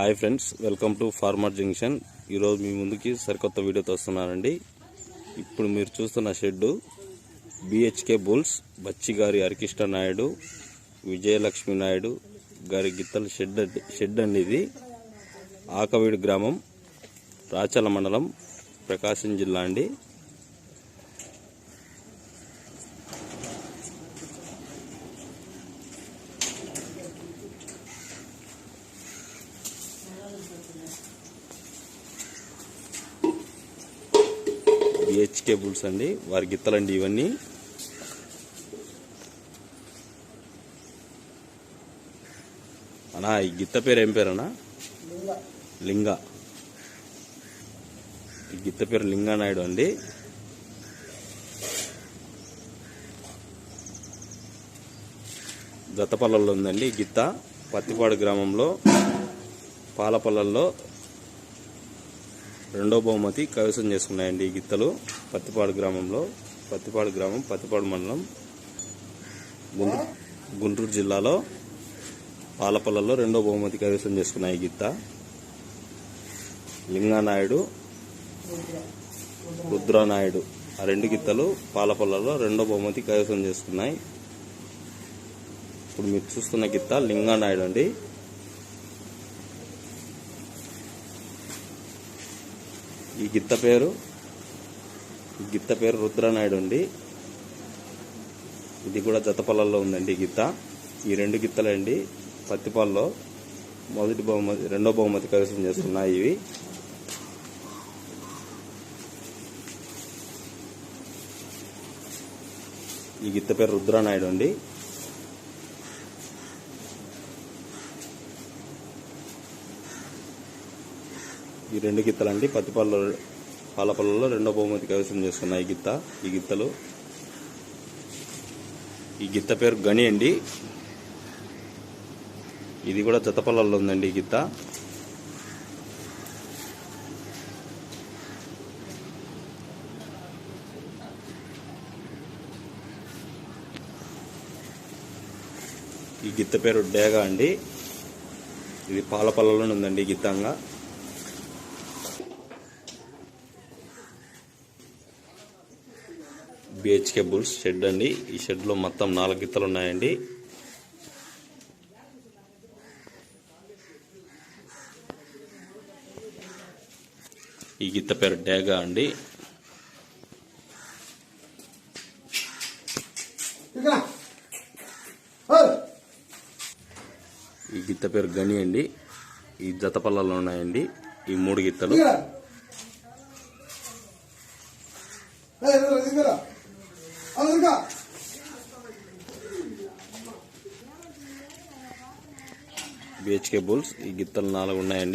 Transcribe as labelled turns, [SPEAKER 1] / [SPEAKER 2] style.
[SPEAKER 1] Hi friends welcome to farmer junction. ఈరోజు మీ ముందుకి సరికొత్త వీడియోతో వస్తున్నానండి. ఇప్పుడు మీరు చూస్తున్న షెడ్డు బిహెచ్కే బుల్స్ బచ్చిగారి హరికృష్ణ నాయుడు విజయలక్ష్మి నాయుడు గారి గిత్తల షెడ్ షెడ్ అండి ఇది. ఆకవీడు గ్రామం రాచల మండలం ప్రకాశం జిల్లా అండి. బిహెచ్కే బుల్స్ అండి వారి గిత్తలండి ఇవన్నీ. అన్నా ఈ గిత్త పేరు ఏం పేరన్నా? లింగ. ఈ గిత్త పేరు లింగానాయుడు అండి. దత్తపల్లలో ఉందండి ఈ గిత్త పత్తిపాడు గ్రామంలో. పాలపల్లల్లో రెండో బహుమతి కైవసం చేసుకున్నాయండి ఈ గిత్తలు. పత్తిపాడు గ్రామంలో పత్తిపాడు గ్రామం పత్తిపాడు మండలం గుంటూరు గుంటూరు జిల్లాలో పాలపల్లలో రెండో బహుమతి కైవసం చేసుకున్నాయి ఈ గిత్త. లింగానాయుడు రుద్రానాయుడు ఆ రెండు గిత్తలు పాలపల్లలో రెండో బహుమతి కైవసం చేసుకున్నాయి. ఇప్పుడు మీరు చూస్తున్న గిత్త లింగానాయుడు అండి. ఈ గిత్త పేరు గిత్త పేరు రుద్రనాయుడు అండి. ఇది కూడా జతపల్లల్లో ఉందండి గిత్త. ఈ రెండు గిత్తలండి పత్తిపాల్లో మొదటి బహుమతి రెండో బహుమతి కైవసం చేస్తున్నాయి ఇవి. ఈ గిత్త పేరు రుద్రనాయుడు అండి. ఈ రెండు గిత్తలు గిత్తలండి పత్తిపాలలో పాలపల్లలో రెండో బహుమతి కైవసం చేసుకున్నాయి ఈ గిత్త ఈ గిత్తలు. ఈ గిత్త పేరు గణి అండి. ఇది కూడా జతపల్లల్లో ఉందండి ఈ గిత్త. ఈ గిత్త పేరు డేగా అండి. ఇది పాలపల్లలో ఉందండి ఈ గిత్తంగా. బిహెచ్కే బుల్స్ షెడ్ అండి. ఈ షెడ్లో మొత్తం నాలుగు గిత్తలు ఉన్నాయండి. ఈ గిత్త పేరు డేగా అండి. ఈ గిత్త పేరు గని అండి. ఈ జతపల్లలో ఉన్నాయండి. ఈ మూడు గిత్తలు
[SPEAKER 2] అలా
[SPEAKER 1] బిహెచ్కే బుల్స్ ఈ గిత్తలు నాలుగు ఉన్నాయండి.